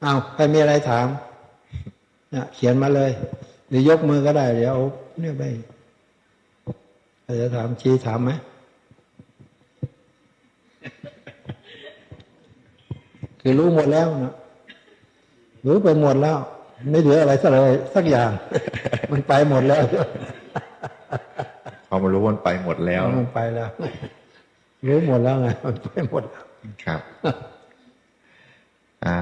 เอาใครมีอะไรถามเนี่ยเขียนมาเลย หรือยกมือก็ได้ เดี๋ยวเอาเนี่ยไปใครจะถามชี้ถามไหมคือรู้หมดแล้วนะรู้ไปหมดแล้ว ไม่เหลืออะไรสักเลยสักอย่าง มันไปหมดแล้วพอมารู้ว่ามันไปหมดแล้วมันไปแล้วรู้หมดแล้วไงมันไปหมดแล้วครับ อ่า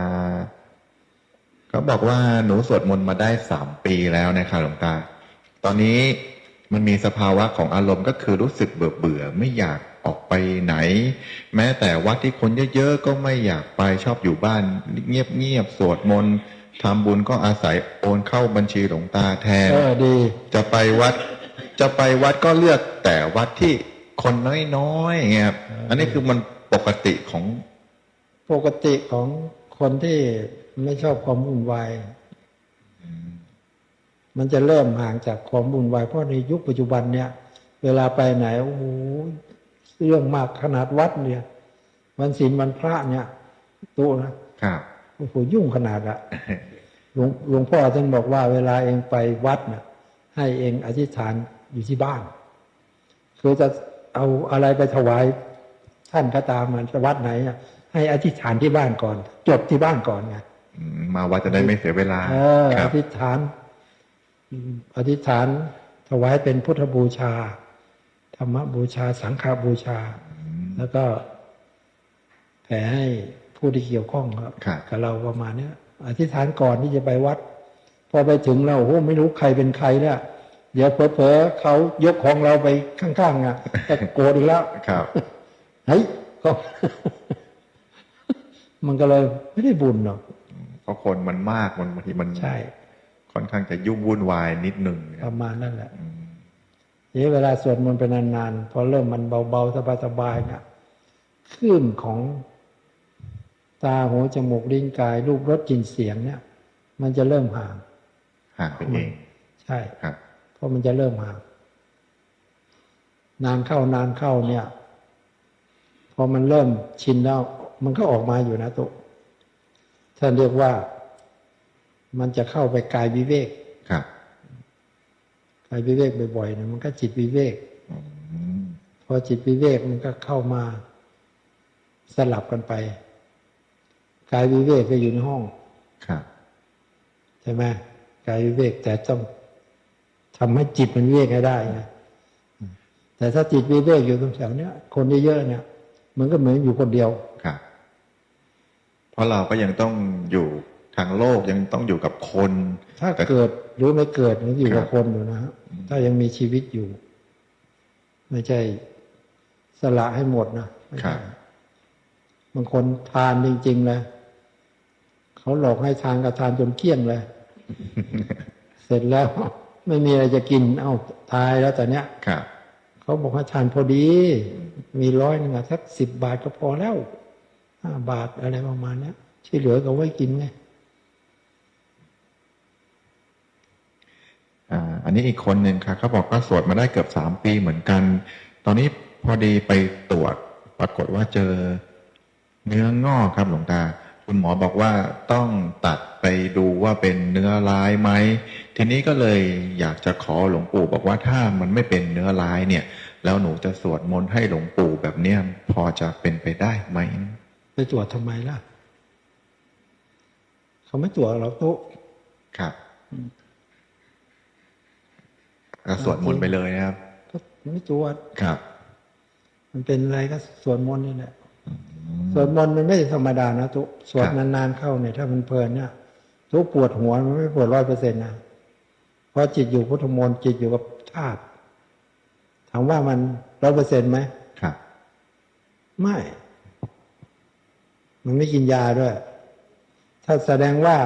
ก็บอกว่าหนูสวดมนต์มาได้สามปีแล้วนะครับหลวงตา ตอนนี้มันมีสภาวะของอารมณ์ก็คือรู้สึกเบื่อเบื่อๆไม่อยากออกไปไหน แม้แต่วัดที่คนเยอะๆก็ไม่อยากไปชอบอยู่บ้าน เงียบๆสวดมนต์ทำบุญก็อาศัยโอนเข้าบัญชีหลวงตาแทนเออดี จะไปวัด จะไปวัดก็เลือกแต่วัดที่คนน้อยๆอย่างเงี้ยครับอันนี้คือมันปกติของปกติของ คนที่ไม่ชอบความวุ่นวายมันจะเริ่มห่างจากความวุ่นวายเพราะในยุคปัจจุบันเนี่ย เวลาไปไหนโอ้โหเรื่องมากขนาดวัดเนี่ยวันศีลวันพระเนี่ยตัวนะครับโอ้โหยุ่งขนาดอะหลวงหลวงพ่อท่านบอกว่า เวลาเองไปวัดน่ะให้เองอธิษฐานอยู่ที่บ้านคือจะเอาอะไรไปถวายท่านก็ตามมันวัดไหนอะ ให้อธิษฐานที่บ้านก่อน จบที่บ้านก่อนไงอืมมาวัดจะได้ไม่เสียเวลาเออคอรับธิษฐานอืมอธิษฐานถวายเป็นพุทธบูชา ธรรมบูชา สังฆบูชา แล้วก็แผ่ให้ผู้ที่เกี่ยวข้องครับครับกับเราประมาณเนี้ยอธิษฐานก่อนที่จะไปวัด พอไปถึงเราโอ้โหไม่รู้ใครเป็นใครเนี่ยเดี๋ยวเผลอๆเขายกของเราไปข้างๆอะจะโกรธอีกแล้วครับเฮ้ยก็ มันก็เลยไม่ได้บุญหรอกเพราะคนมันมากมันบางทีมันใช่ค่อนข้างจะยุ่งวุ่นวายนิดหนึ่งนะปครับระมาณนั่นแหละอืมทีนี้เวลาสวดมนต์ไปนานๆพอเริ่มมันเบาๆสบายๆเนี่ยคลื่นของตาหูจมูกลิ้นกายรูปรสกลิ่นเสียงเนี่ย มันจะเริ่มห่างห่างไปเองใช่ครับเพราะมันจะเริ่มห่างนานเข้านานเข้าเนี่ย พอมันเริ่มชินแล้ว มันก็ออกมาอยู่นะตุท่านเรียกว่ามันจะเข้าไปกายวิเวกครับกายวิเวกบ่อยๆเนี่ยมันก็จิตวิเวกอืมพอจิตวิเวกมันก็เข้ามาสลับกันไปกายวิเวกก็อยู่ในห้องครับใช่ไหมกายวิเวกแต่ต้องทำให้จิตมันวิเวกให้ได้ไงแต่ถ้าจิตวิเวกอยู่ตรงแถวเนี้ยคนเยอะๆเนี่ย มันก็เหมือนอยู่คนเดียวครับ เพราะเราก็ยังต้องอยู่ทางโลกยังต้องอยู่กับคน ถ้าแต่เกิดหรือไม่เกิดมันอยู่ครักับบคนอยู่นะฮะถ้ายังมีชีวิตอยู่ ไม่ใช่สละให้หมดนะไม่ครัใช่บบางคนทานจริงๆเลยเขาหลอกให้ทานก็ทานจนเกลี้ยงเลย เสร็จแล้ว ไม่มีอะไรจะกิน เอ้าตายแล้วแต่เนี้ยครับเขาบอกให้ทานพอดี มีร้อยหนึ่งอะสักสิบบาทก็พอแล้ว ห้าบาทอะไรประมาณนี้ที่เหลือก็ไว้กินไงอันนี้อีกคนหนึ่งครับเขาบอกก็สวดมาได้เกือบสามปีเหมือนกัน ตอนนี้พอดีไปตรวจปรากฏว่าเจอเนื้องอกครับหลวงตา คุณหมอบอกว่าต้องตัดไปดูว่าเป็นเนื้อร้ายไหม ทีนี้ก็เลยอยากจะขอหลวงปู่บอกว่าถ้ามันไม่เป็นเนื้อร้ายเนี่ย แล้วหนูจะสวดมนต์ให้หลวงปู่แบบเนี้ยพอจะเป็นไปได้ไหม ไปตรวจทำไมล่ะ เขาไม่ตรวจเราตุ๊ครับก็สวดมนต์ไปเลยนะครับก็ไม่ตรวจครับ มันเป็นอะไรก็สวดมนต์นี่แหละสวดมนต์มันไม่ธรรมดานะทุกสวดครับนานๆเข้าเนี่ยถ้ามันเพลินเนี่ยทุกปวดหัวมันไม่ปวดร้อยเปอร์เซ็นต์นะเพราะจิตอยู่พุทธมนต์จิตอยู่กับธาตุถามว่ามันร้อยเปอร์เซ็นต์ไหมครับ ไม่ มันไม่กินยาด้วย ถ้าแสดงว่า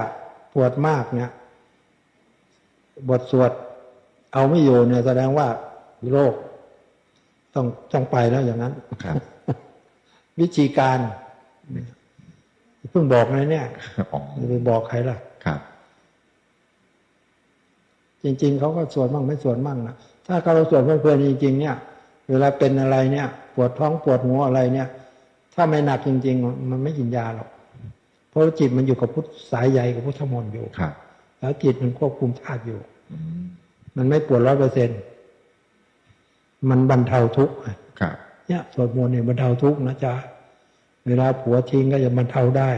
ปวดมากเนี่ย บทสวดเอาไม่อยู่เนี่ย แสดงว่าโรคต้องต้องไปแล้วอย่างนั้นครับ วิธีการเพิ่งบอกเลยเนี่ยอ๋อจะไปบอกใครล่ะครับ จริง ๆเขาก็สวดมั่งไม่สวดมั่งนะถ้าเขาสวดเพลินๆจริงๆเนี่ย เวลาเป็นอะไรเนี่ย ปวดท้องปวดหัวอะไรเนี่ย ถ้าไม่หนักจริง ๆ มันไม่กินยาหรอก เพราะจิตมันอยู่กับพุทธสายใยกับพุทธมนต์อยู่ครับ แล้วจิตมันควบคุมธาตุอยู่อืมมันไม่ปวดร้อยเปอร์เซ็นมันบรรเทาทุกข์อะครับเนี่ยสวดมนต์เนี่ยบรรเทาทุกข์นะจ๊ะเวลาผัวทิ้งก็จะบรรเทาได้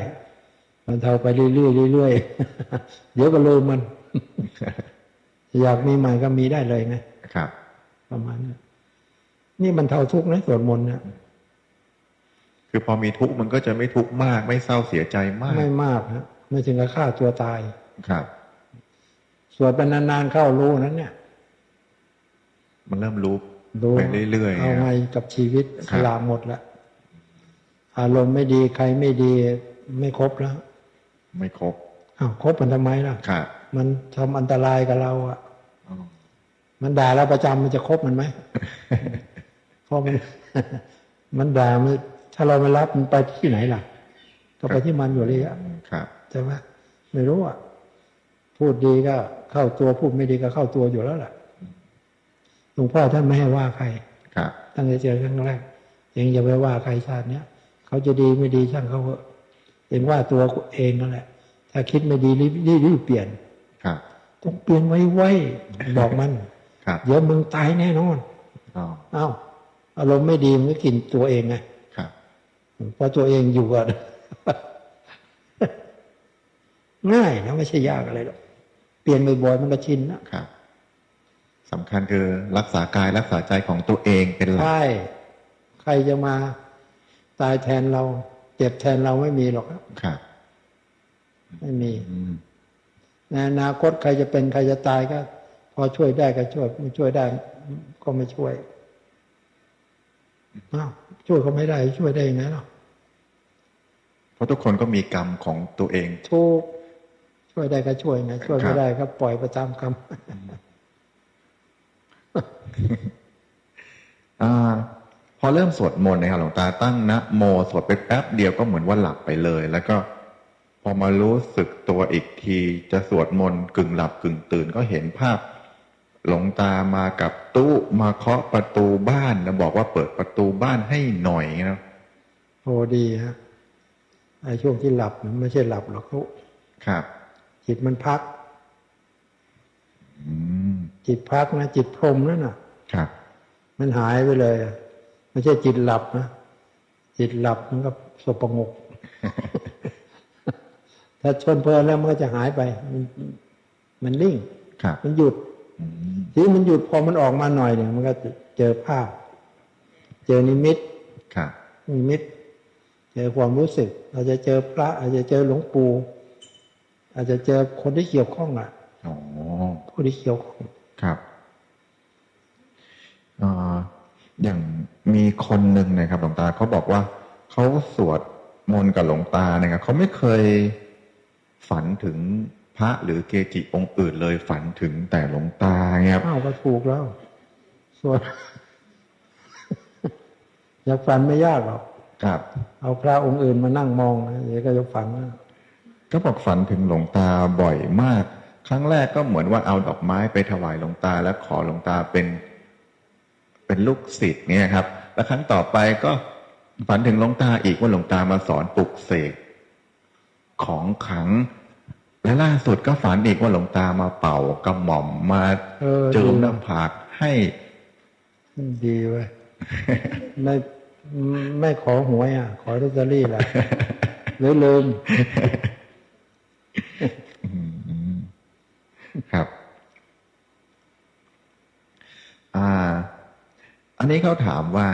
บรรเทาไปเรื่อยๆเรื่อยๆเดี๋ยวก็ลืมมันอยากมีใหม่ก็มีได้เลยไงครับ ประมาณนี้นี่บรรเทาทุกข์นะสวดมนต์เนี่ย คือพอมีทุกข์มันก็จะไม่ทุกข์มาก ไม่เศร้าเสียใจมาก ไม่มากนะไม่ถึงกับฆ่าตัวตายครับสวดไปนานๆเข้ารู้นั้น เนี่ย มันเริ่มรู้รู้ไปเรื่อยๆเอาไงกับชีวิตคสรับลามหมดละอารมณ์ไม่ดีใครไม่ดี ไม่ครบแล้ว ไม่ครบอ้าวคบมันทำไมล่ะครับมันทำอันตรายกับเราอะอ๋อมันด่าเราประจำมันจะคบมันไหมเพราะมัน มันด่ามัน ถ้าเราไม่รับมันไปที่ไหนล่ะก็ไปที่มันอยู่เลยอะครับใช่ไหมไม่รู้อะพูดดีก็เข้าตัวพูดไม่ดีก็เข้าตัวอยู่แล้วล่ะหลวงพ่อท่านไม่ให้ว่าใครครับตั้งแต่เจอครั้งแรกเองอย่าไปว่าใครชาติเนี้ยเขาจะดีไม่ดีช่างเขาเถอะเองว่าตัวเองนั่นแหละ ถ้าคิดไม่ดีรีบรีบรีบเปลี่ยนครับต้องเปลี่ยนไว้ไว้บอกมันครับเดี๋ยวมึงตายแน่นอนอ๋อเอ้าอารมณ์ไม่ดีมันก็กินตัวเองไงครับ เพราะตัวเองอยู่กันง่ายนะไม่ใช่ยากอะไรหรอกเปลี่ยนบ่อยๆมันก็ชินนะครับสำคัญคือรักษากายรักษาใจของตัวเองเป็นหลักใช่ใครจะมา ตายแทนเรา เจ็บแทนเราไม่มีหรอกครับครับไม่มีอืมในอนาคตใครจะเป็นใครจะตายก็ พอช่วยได้ก็ช่วยไม่ช่วยได้ ก็ไม่ช่วยอ้าวช่วยเขาไม่ได้ช่วยได้ยังไงเนาะเพ ราะทุกคนก็มีกรรมของตัวเองทุกช่วยได้ก็ช่วยไงช่วยครัไม่บได้ก็ปล่อยไปตามกรรมอ่าพอเริ่มสวดมนต์นะครับหลวงตาตั้งนะโมสวดไปแป๊บเดียวก็เหมือนว่าหลับไปเลย แล้วก็พอมารู้สึกตัวอีกทีจะสวดมนต์กึ่งหลับกึ่งตื่นก็เห็นภาพ หลวงตามากับตู้มาเคาะประตูบ้านแล้วบอกว่าเปิดประตูบ้านให้หน่อยนะโอ้ดีฮะ ไอ้ช่วงที่หลับมันไม่ใช่หลับหรอกเขาครับ จิตมันพักอืมจิตพักนะจิตพรหมนั่นน่ะ ครับ มันหายไปเลยอะไม่ใช่จิตหลับนะจิตหลับมันก็สบประงก ถ้าชนเพลินแล้วมันก็จะหายไป มันมันนิ่งครับมันหยุดอืมทีนี้มันหยุดพอมันออกมาหน่อยเนี่ย มันก็เจอภาพ เจอนิมิตครับนิมิต เจอความรู้สึกอาจจะเจอพระ อาจจะเจอหลวงปู่อาจจะเจอคนที่เกี่ยวข้องอะอ๋อผู้ที่เกี่ยวข้องครับเอ่ออย่างมีคนหนึ่งนะครับ หลวงตาเขาบอกว่าเขาสวดมนต์กับหลวงตานะครับเขาไม่เคยฝันถึงพระหรือเกจิองค์อื่นเลยฝันถึงแต่หลวงตาเงี้ยครับอ้าวก็ถูกแล้วส่วนอยากฝันไม่ยากหรอก ครับ เอาพระองค์อื่นมานั่งมองนะเดี๋ยวก็จะฝันนะก็บอกฝันถึงหลวงตาบ่อยมาก ครั้งแรกก็เหมือนว่าเอาดอกไม้ไปถวายหลวงตา แล้วขอหลวงตาเป็น เป็นลูกศิษย์เนี่ยครับ แล้วครั้งต่อไปก็ฝันถึงหลวงตาอีกว่าหลวงตามาสอนปลุกเสกของขลัง และล่าสุดก็ฝันอีกว่าหลวงตามาเป่ากระหม่อมมาเออเจิมดีหน้าผากให้ดีเว้ยไม่ ไม่ขอหวยอะ ขอลอตเตอรี่แหละหรือลืมครับ อ่า อันนี้เขาถามว่า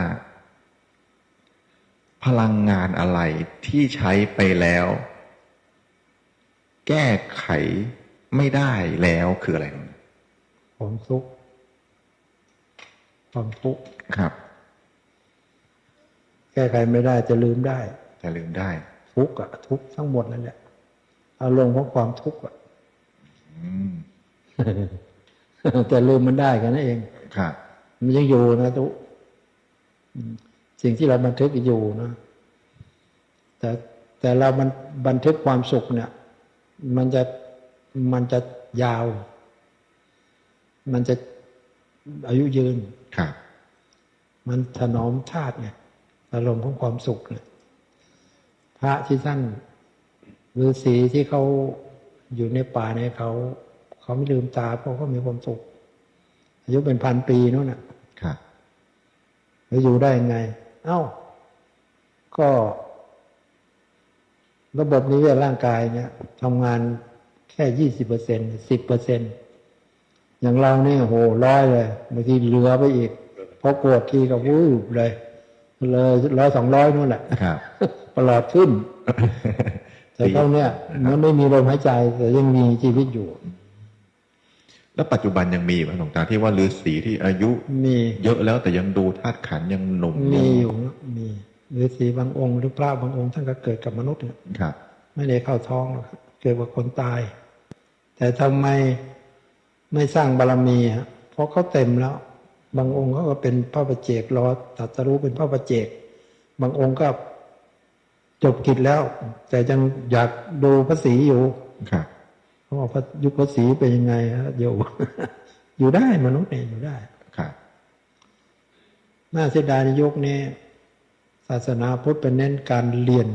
พลังงานอะไรที่ใช้ไปแล้ว แก้ไขไม่ได้แล้วคืออะไรความทุกข์ความทุกข์ครับแก้ไขไม่ได้จะลืมได้ จะลืมได้ ทุกข์อะทุกข์ทั้งหมดนั่นแหละอารมณ์ของความทุกข์อะอืมแต่ลืมมันได้แค่นั้นเองครับมันยังอยู่นะทุกอืมสิ่งที่เราบันทึกอยู่นะแต่แต่เรามันบันทึกความสุขเนี่ย มันจะมันจะยาว มันจะอายุยืน ครับ มันถนอมธาตุไง อารมณ์ของความสุขเนี่ยพระที่ท่านฤาษีที่เขาอยู่ในป่าเนี่ยเขา เขาไม่ลืมตาเพราะเขามีความสุขอายุเป็นพันปีนู่นน่ะครับแล้วอยู่ได้ยังไง เอ้า ก็ ระบบนิเวศร่างกายเนี่ยทำงานแค่ยี่สิบเปอร์เซ็นสิบเปอร์เซ็นอย่างเราเนี่ยโหร้อยเลยบางทีเหลือไปอีกพอปวดทีก็วูบเลย เลยร้อยสองร้อยนู่นแหละครับประหลอดขึ้น แต่เขาเนี่ยมันไม่มีลมหายใจ แต่ยังมีชีวิตอยู่ แล้วปัจจุบันยังมีไหมหลวงตาที่ว่าฤาษีที่อายุมีเยอะแล้วแต่ยังดูธาตุขันธ์ยังหนุ่มมีอยู่นะมีฤาษีบางองค์หรือพระบางองค์ท่านก็เกิดกับมนุษย์เนี่ยครับไม่ได้เข้าท้องหรอกครับเกิดกับคนตาย แต่ทำไมไม่สร้างบารมีฮะเพราะเขาเต็มแล้ว บางองค์เขาก็เป็นพระประเจกรอตรัสรู้เป็นพระประเจก บางองค์ก็จบกิจแล้ว แต่ยังอยากดูพระศรีอยู่ครับเขาบอกพระยุคพระศรีเป็นยังไงฮะอยู่อยู่ได้มนุษย์เนี่ยอยู่ได้ครับน่าเสียดายในยุคนี้ศาสนาพุทธเป็นเน้นการเรียน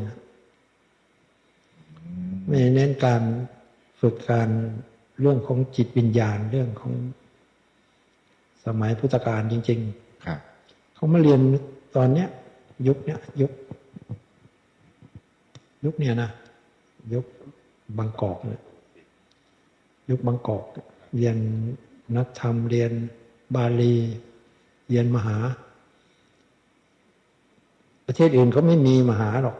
ไม่เน้นการฝึกการเรื่องของจิตวิญญาณเรื่องของ สมัยพุทธกาลจริงครับๆเขามาเรียนตอนเนี้ย ยุคเนี้ยยุค ยุคเนี้ยนะยุคบางกอกเนี่ยยุคบางกอกเรียนนักธรรมเรียนบาลี เรียนมหา ประเทศอื่นเขาไม่มีมหาหรอก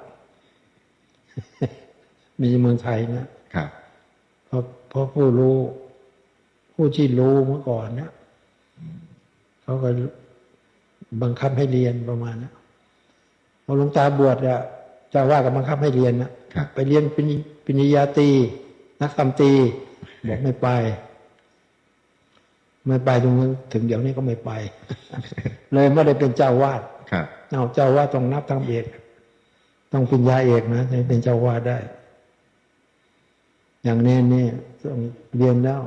มีเมืองไทยเนะครับเพราะเพราะผู้รู้ ผู้ที่รู้เมื่อก่อนเนี่ย เขาก็บังคับให้เรียนประมาณนะพอหลวงตาบวชอะเจ้าว่าก็บังคับให้เรียนนะครับไปเรียนปริญปริญญาตรีนักธรรมตรีบอกไม่ไป ไม่ไปตรงนั้นถึงเดี๋ยวนี้ก็ไม่ไป เลยไม่ได้เป็นเจ้าวาดครับเอาเจ้าวาดต้องนับทำเอก ต้องปริญญาเอกนะถึงเป็นเจ้าวาดได้ อย่างเน้นนี่ต้องเรียนแล้ว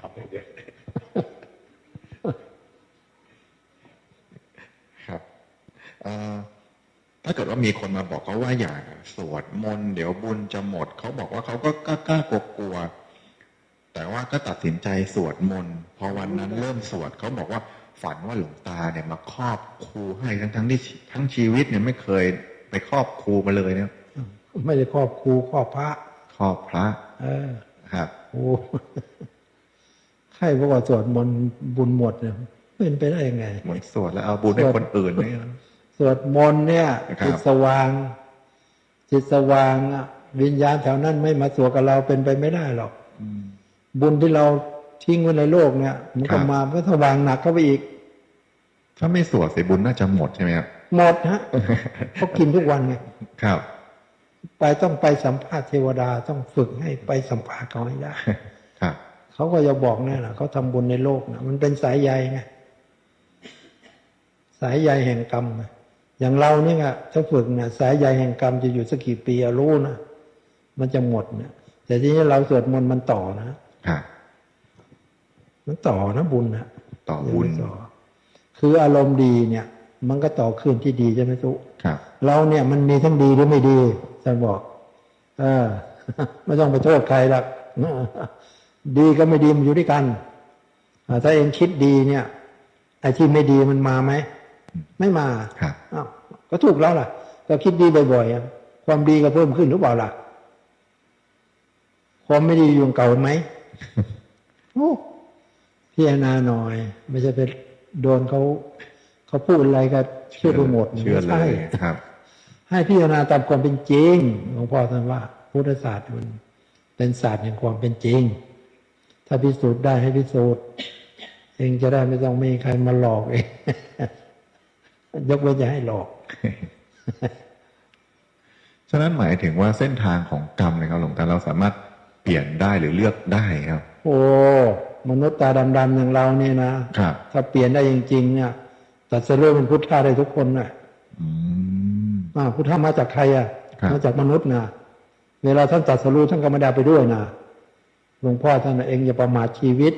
ครับเอ่อ ถ้าเกิดว่ามีคนมาบอกเขาว่าอย่าสวดมนต์เดี๋ยวบุญจะหมด เขาบอกว่าเขาก็กล้ากล้ากลัวกลัวๆแต่ว่าก็ตัดสินใจสวดมนต์พอวันนั้นเริ่มสวดเขาบอกว่าฝันว่าหลวงตาเนี่ยมาครอบครูให้ทั้งทั้งๆที่ทั้งชีวิตเนี่ยไม่เคยไปครอบครูมาเลยเนี่ยไม่ได้ครอบครูครอบพระ ครอบพระ เออครับโอ้ใครบอกว่าสวดมนต์บุญหมดเนี่ยเป็นไปได้ยังไงเหมือนสวดแล้วเอาบุญให้คนอื่นเนี่ยส วดมนต์เนี่ยครับจิตสว่าง จิตสว่างอะวิญญาณแถวนั้นไม่มาสวดกับเราเป็นไปไม่ได้หรอกอืมบุญที่เราทิ้งไว้ในโลกเนี่ย มันครัก็บมามันก็สว่างหนักเข้าไปอีก ถ้าไม่สวดเสียบุญน่าจะหมดใช่ไหมครับหมดฮะเขากินทุกวันไงครับ ไปต้องไปสัมภาษณ์เทวดาต้องฝึกให้ไปสัมภาษณ์เขาให้ได้ครับเขาก็จะบอกแน่นะเขาทำบุญในโลกนะมันเป็นสายใยไงสายใยแห่งกรรมนะ อย่างเราเนี่ยไงถ้าฝึกเนี่ยสายใยแห่งกรรมจะอยู่สักกี่ปีอะรู้นะมันจะหมดเนี่ยแต่ทีนี้เราสวดมนต์มันต่อนะครับมันต่อนะบุญนะต่อบุญต่อคืออารมณ์ดีเนี่ย มันก็ต่อคืนที่ดีใช่ไหมทุกครับเราเนี่ยมันมีทั้งดีหรือไม่ดีท่านบอกเออไม่ต้องไปโทษใครหรอกดีก็ไม่ดีมันอยู่ด้วยกันอ่าถ้าเองคิดดีเนี่ยไอ้ที่ไม่ดีมันมาไหม ไม่มาครับอ้าวก็ถูกแล้วล่ะ ก็คิดดีบ่อยๆอะความดีก็เพิ่มขึ้นหรือเปล่าล่ะ ความไม่ดีอยู่เก่าไหมโอ้พิจารณาหน่อย ไม่ใช่ไปโดนเขาเขาพูดอะไรก็เชื่อไปหมดเชื่อเลไม่ใช่ยครับ ให้พิจารณาตามความเป็นจริงหลวงพ่อท่านว่า พุทธศาสตร์มันเป็นศาสตร์แห่งความเป็นจริง ถ้าพิสูจน์ได้ให้พิสูจน์เองจะได้ไม่ต้องมีใครมาหลอกเอง ยกเว้นจะให้หลอกฉะนั้นหมายถึงว่าเส้นทางของกรรมนะครับหลวงตาเราสามารถเปลี่ยนได้หรือเลือกได้ครับ โอ้มนุษย์ตาดำๆอย่างเราเนี่ยนะครับถ้าเปลี่ยนได้จริงๆเนี่ยตัดสรู้เป็นพุทธะได้ทุกคนน่ะอืมอ่าพุทธะมาจากใครอะครับมาจากมนุษย์นะเวลาท่านตัดสรู้ท่านก็ไม่ได้ไปด้วยนะหลวงพ่อท่านน่ะเองอย่าประมาทชีวิต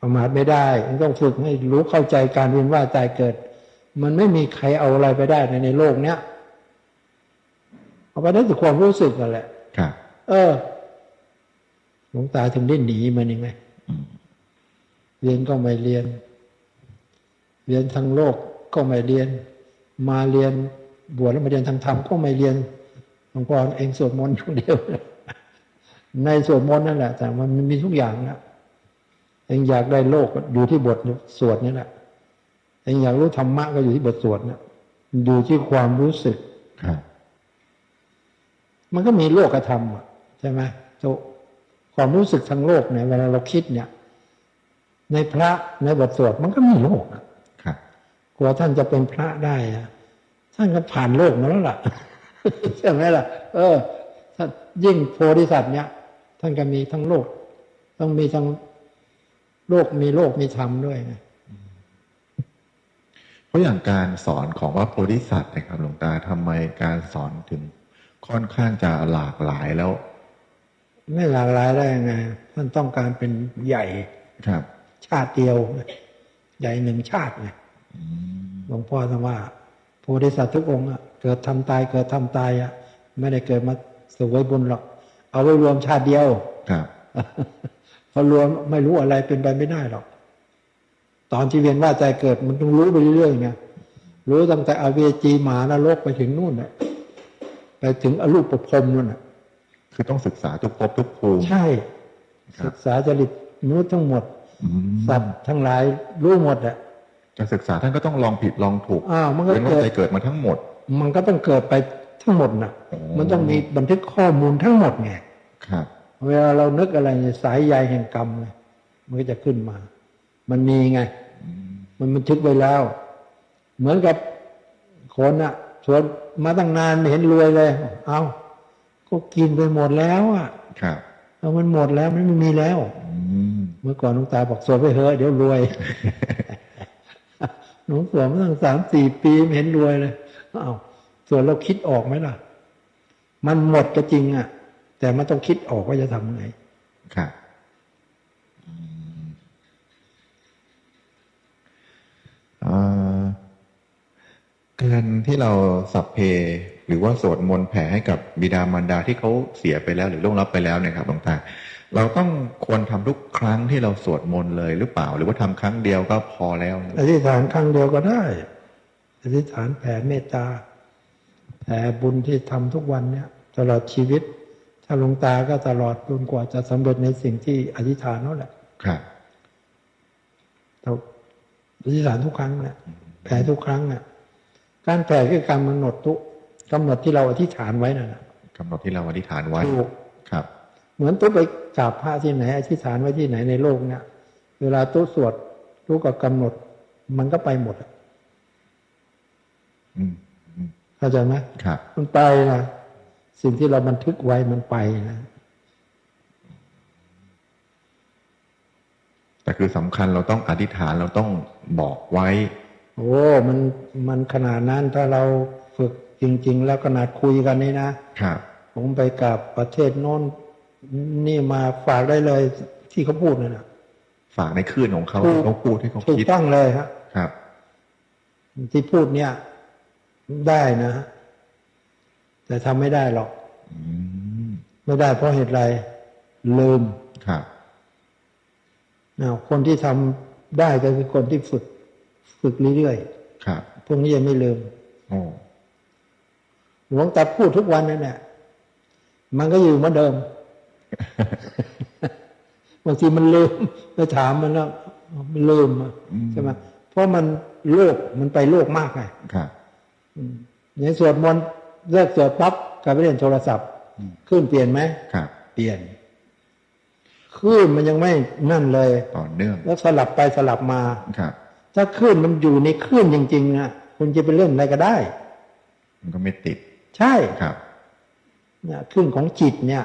ประมาทไม่ได้เองต้องฝึกให้รู้เข้าใจการเวียนว่ายตายเกิด มันไม่มีใครเอาอะไรไปได้ในในโลกเนี้ยเขาก็ได้แต่ความรู้สึกนั่นแหละครับเออหลวงตาถึงได้หนีมันยังไงอืมเรียนก็ไม่เรียน เรียนทางโลกก็ไม่เรียน มาเรียนบวชแล้วมาเรียนทางธรรมก็ไม่เรียนหลวงพ่อเองสวดมนต์อย่างเดียว ในสวดมนต์นั่นแหละ แต่มันมีทุกอย่างนะ เองอยากได้โลกก็อยู่ที่บทสวดนี่แหละเองอยากรู้ธรรมะก็อยู่ที่บทสวดนะอยู่ที่ความรู้สึกครับมันก็มีโลกธรรมอะใช่ไหมโจความรู้สึกทางโลกเนี่ยเวลาเราคิดเนี่ย ในพระในบทสวดมันก็มีโลกอะครับกว่าท่านจะเป็นพระได้อะท่านก็ผ่านโลกมาแล้วล่ะใช่ไหมล่ะ เออถ้ายิ่งโพธิสัตว์เนี่ย ท่านก็มีทั้งโลก ต้องมีทั้ง โลกมีโลกมีธรรมด้วยไงเพราะอย่างการสอนของว่าโพธิสัตว์นะครับหลวงตาทำไมการสอนถึงค่อนข้างจะหลากหลายแล้ว ไม่หลากหลายได้ยังไงท่านต้องการเป็นใหญ่ครับ ชาติเดียว ใหญ่หนึ่งชาติไงอืมหลวงพ่อท่านว่าโพธิสัตว์ทุกองค์อะเกิดทำตายเกิดทำตายอะไม่ได้เกิดมาสวยบุญหรอก เอาไว้รวมชาติเดียวครับ พอรวมไม่รู้อะไรเป็นไปไม่ได้หรอก ตอนที่เวียนว่าใจเกิดมันต้องรู้ไปเรื่อยๆไงรู้ตั้งแต่อเวจีหมานรกไปถึงนู่นน่ะไปถึงอรูปภพนู่นน่ะ คือต้องศึกษาทุกภพทุกภูมิใช่ครับศึกษาจริตมนุษย์ทั้งหมดอืมสัตว์ทั้งหลายรู้หมดอะจะศึกษาท่านก็ต้องลองผิดลองถูกอ้าวมันก็เรียนว่าเกิดใจเกิดมาทั้งหมด มันก็ต้องเกิดไปทั้งหมดน่ะอ๋อมันต้องมีบันทึกข้อมูลทั้งหมดไงครับ เวลาเรานึกอะไรเนี่ยสายใยแห่งกรรมเนี่ยมันก็จะขึ้นมา มันมีไงอืมมันบันทึกไว้แล้ว เหมือนกับคนอะชวนมาตั้งนานไม่เห็นรวยเลย เอาก็กินไปหมดแล้วอะครับเอามันหมดแล้วมันไม่มีแล้วอืมเมื่อก่อนหลวงตาบอกสวดไปเถอะเดี๋ยวรวยหลวงสวดมาตั้งสามสี่ปีไม่เห็นรวยเลยเอาส่วนเราคิดออกไหมล่ะ มันหมดก็จริงอะ แต่มันต้องคิดออกว่าจะทำไงครับอืมอ่าการที่เราสัพเพหรือว่าสวดมนต์แผ่ให้กับบิดามารดาที่เขาเสียไปแล้ว หรือล่วงลับไปแล้วเนี่ยครับหลวงตาเราต้องควรทำทุกครั้งที่เราสวดมนต์เลยหรือเปล่า หรือว่าทำครั้งเดียวก็พอแล้วอธิษฐานครั้งเดียวก็ได้อธิษฐานแผ่เมตตาแผ่บุญที่ทำทุกวันเนี่ยตลอดชีวิต ถ้าหลวงตาก็ตลอดจนกว่าจะสำเร็จในสิ่งที่อธิษฐานนั่นแหละ ครับเราอธิษฐานทุกครั้งแหละแผ่ทุกครั้งน่ะ การแผ่คือการกำหนดทุกกำหนดที่เราอธิษฐานไว้นั่นแหละกำหนดที่เราอธิษฐานไว้ถูกครับ เหมือนตุ๊ไปกราบพระที่ไหน อธิษฐานไว้ที่ไหนในโลกเนี่ยเวลาตุ๊สวดตุ๊ก็กำหนด มันก็ไปหมดอะอืมอืมเข้าใจไหมครับ มันไปนะ สิ่งที่เราบันทึกไว้มันไปนะแต่คือสำคัญเราต้องอธิษฐานเราต้องบอกไว้ โอ้มันมันขนาดนั้นถ้าเราฝึกจริง ๆ แล้วขนาดคุยกันนี่นะครับผมไปกับประเทศโน้นนี่มาฝากได้เลยที่เขาพูดนั่นนะฝากในคลื่นของเขาถูกที่เขาพูดที่เขาถูกคิดต้องเลยฮะครับ ที่พูดเนี่ย ได้นะ แต่ทำไม่ได้หรอกอืมไม่ได้เพราะเหตุไรลืมครับนะคนที่ทำได้ก็คือคนที่ฝึก ฝึกเรื่อยครับๆพวกนี้ยังไม่ลืมโอ้หลวงตาพูดทุกวันนั่นแหละมันก็อยู่เหมือนเดิมบางทีมันลืมไปถามมันแล้วมันลืมอะใช่ไหมเพราะมันโลกมันไปโลกมากไงครับอืมอย่างสวดมนต์ เลิกสวดปั๊บกลับไปเล่นโทรศัพท์ขึ้นเปลี่ยนไหมครับ เปลี่ยนขึ้นมันยังไม่นั่นเลยต่อเนื่อง แล้วสลับไปสลับมาครับ ถ้าคลื่นมันอยู่ในคลื่นจริงๆนะคุณจะไปเล่นอะไรก็ได้ มันก็ไม่ติด ใช่ครับเนี่ยคลื่นของจิตเนี่ย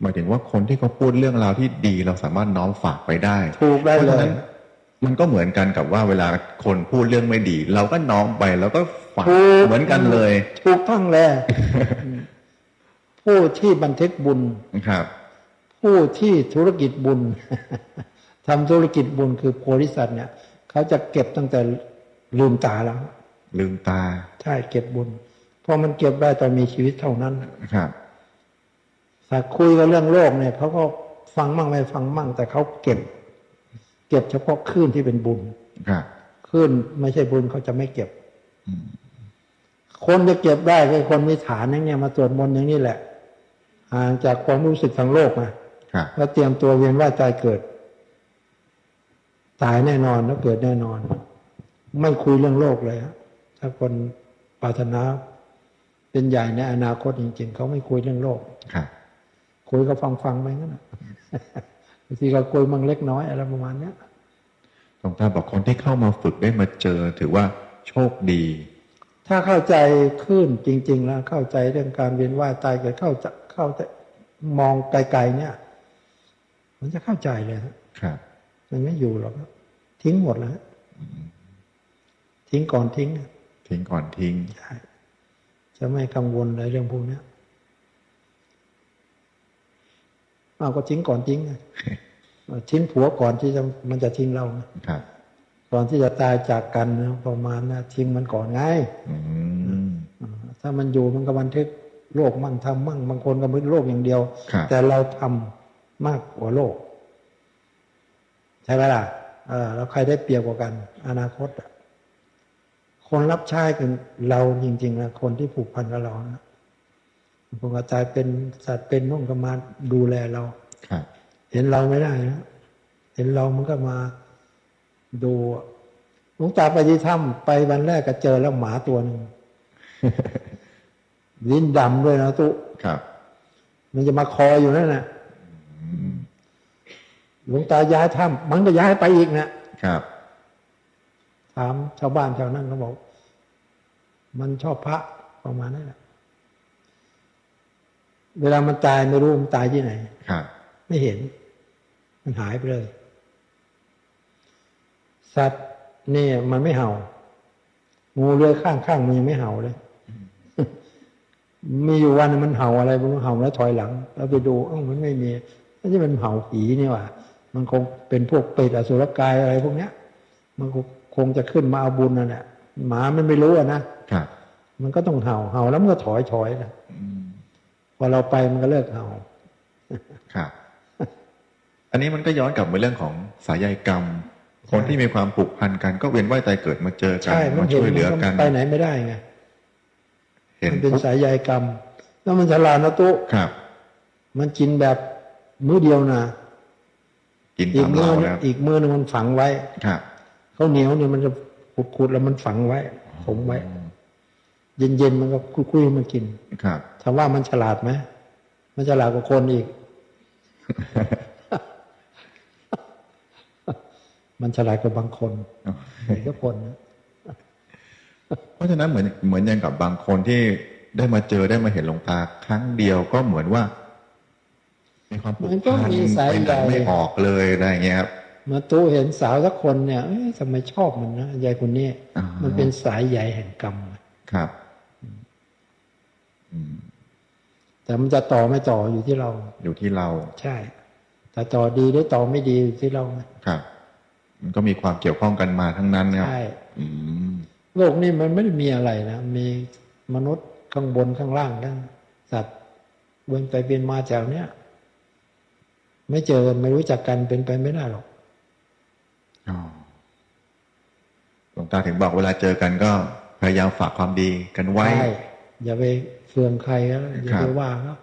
หมายถึงว่าคนที่เขาพูดเรื่องราวที่ดีเราสามารถน้อมฝากไปได้ ถูกได้เพราะเลฉะยนั้น มันก็เหมือนกันกับว่าเวลาคนพูดเรื่องไม่ดี เราก็น้อมไปแล้วก็ฝากถูกเหมือนกันเลยถูกต้องเลยผู้ที่บันทึกบุญครับ ผู้ที่ธุรกิจบุญทำธุรกิจบุญคือโพธิสัตว์เนี่ย เขาจะเก็บตั้งแต่ลืมตาแล้วลืมตา ใช่เก็บบุญพเพราะมันเก็บได้ตอนมีชีวิตเท่านั้นครับแต่คุยกันเรื่องโลกเนี่ยเขาก็ฟังมั่งไม่ฟังมั่ง แต่เขาเก็บ เก็บเฉพาะคลื่นที่เป็นบุญครับคลื่นไม่ใช่บุญเขาจะไม่เก็บอืมคนจะเก็บได้คือคนมีฐานอย่างเนี้ยมาสวดมนต์อย่างนี้แหละห่างจากความรู้สึกทางโลกนะครับแล้วเตรียมตัวเวียนว่ายตายเกิด ตายแน่นอนแล้วเกิดแน่นอน ไม่คุยเรื่องโลกเลยฮะถ้าคนปรารถนาเป็นใหญ่ในอนาคตจริง ๆ เขาไม่คุยเรื่องโลกครับคุยก็ฟังฟังๆไปงั้นนะ บางทีก็คุยมั่งเล็กน้อยอะไรประมาณเนี้ยหลวงตาบอกคนที่เข้ามาฝึกได้มาเจอ ถือว่าโชคดี ถ้าเข้าใจขึ้นจริง ๆ แล้วเข้าใจเรื่องการเวียนว่ายตายเกิดเข้าใจเข้าใจมองไกลๆเนี่ย มันจะเข้าใจเลยฮะครับมันไม่อยู่หรอกครับทิ้งหมดแล้วฮะทิ้งก่อนทิ้งอะทิ้งก่อนทิ้งใช่จะไม่กังวลเลยเรื่องพวกเนี้ย เอาก็ทิ้งก่อนทิ้งไงทิ้งผัวก่อนที่จะมันจะทิ้งเราไงครับก่อนที่จะตายจากกันนะประมาณนะทิ้งมันก่อนไงอืมอ่าถ้ามันอยู่มันก็บันทึกโลกมั่งทำมั่งบางคนก็มึนโลกอย่างเดียวครับแต่เราทำมากกว่าโลก ใช่ไหมล่ะเออแล้วใครได้เปรียบกว่ากัน อนาคตอะคนรับใช้กันเราจริงๆนะคนที่ผูกพันกับเรานะ พวกกระจายเป็นสัตว์เป็นนุ่งก็มาดูแลเราครับเห็นเราไม่ได้นะเห็นเรามันก็มาดูหลวงตาไปที่ถ้ำไปวันแรกก็เจอแล้วหมาตัวหนึ่งลิ้นดำด้วยนะตุครับ มันจะมาคออยู่นั่นแหละอืมหลวงตาย้ายถ้ำมันก็ย้ายไปอีกนะครับ ถามชาวบ้านชาวนั้นเขาบอก มันชอบพระประมาณนั้นแหละ เวลามันตายไม่รู้มันตายที่ไหนครับไม่เห็น มันหายไปเลย สัตว์เนี่ยมันไม่เห่า งูเลื้อยข้างข้างๆมันยังไม่เห่าเลย มีอยู่วันหนึ่งมันเห่าอะไรมันเห่าแล้วถอยหลัง แล้วไปดูเอ้ามันไม่มีไม่ใช่มันเห่าผีนี่หว่า มันคงเป็นพวกเปรตอสุรกายอะไรพวกเนี้ย มันคงคงจะขึ้นมาเอาบุญนั่นแหละหมามันไม่รู้อะนะครับมันก็ต้องเห่าเห่าแล้วมันก็ถอยถอยนะอืม พอเราไปมันก็เลิกเห่าครับ อันนี้มันก็ย้อนกลับมาเรื่องของสายใยกรรม คนที่มีความผูกพันกันก็เวียนว่ายตายเกิดมาเจอกันใช่มัมานเห็นช่วยเหลือมักันไปไหนไม่ได้ไงเห็นมันเป็นปุ๊บสายใยกรรม แล้วมันฉลาดนะตุครับ มันกินแบบมื้อเดียวนะกินอีกตามมื้อเรานึงแล้วอีกมื้อนึงมันฝังไว้ครับข้าวเหนียวเนี่ยมันจะขุดๆแล้วมันฝังไว้ผมไว้ เย็นๆมันก็คุยๆมันกินครับถามว่ามันฉลาดไหมมันฉลาดกว่าคนอีก มันฉลาดกว่าบางคนทุกคนนะเพราะฉะนั้นเหมือนเหมือนอย่างกับบางคนที่ได้มาเจอได้มาเห็นหลวงตาครั้งเดียวก็เหมือนว่ามีความผูกมันก็พันมีสายไปไหนใยไม่ออกเลยอะไรอย่างเงี้ยครับมาตู้เห็นสาวสักคนเนี่ยเอ๊ะทำไมชอบมันนะยายคนนี้อ่ามัมันเป็นสายใยแห่งกรรมครับอืม แต่มันจะต่อไม่ต่ออยู่ที่เรา อยู่ที่เรา ใช่ แต่ต่อดีหรือต่อไม่ดีอยู่ที่เราไงครับ มันก็มีความเกี่ยวข้องกันมาทั้งนั้นครับใช่อืมโลกนี้มันไม่ได้มีอะไรนะ มีมนุษย์ข้างบนข้างล่างทั้งสัตว์เวนไปเวียนมาแถวเนี้ยไม่เจอกันไม่รู้จักกันเป็นไปไม่ได้หรอกอ๋อหลวงตาถึงบอกเวลาเจอกันก็พยายามฝากความดีกันไว้ใช่อย่าไป เฟืองใครแล้วอย่าครัไปบว่าเขา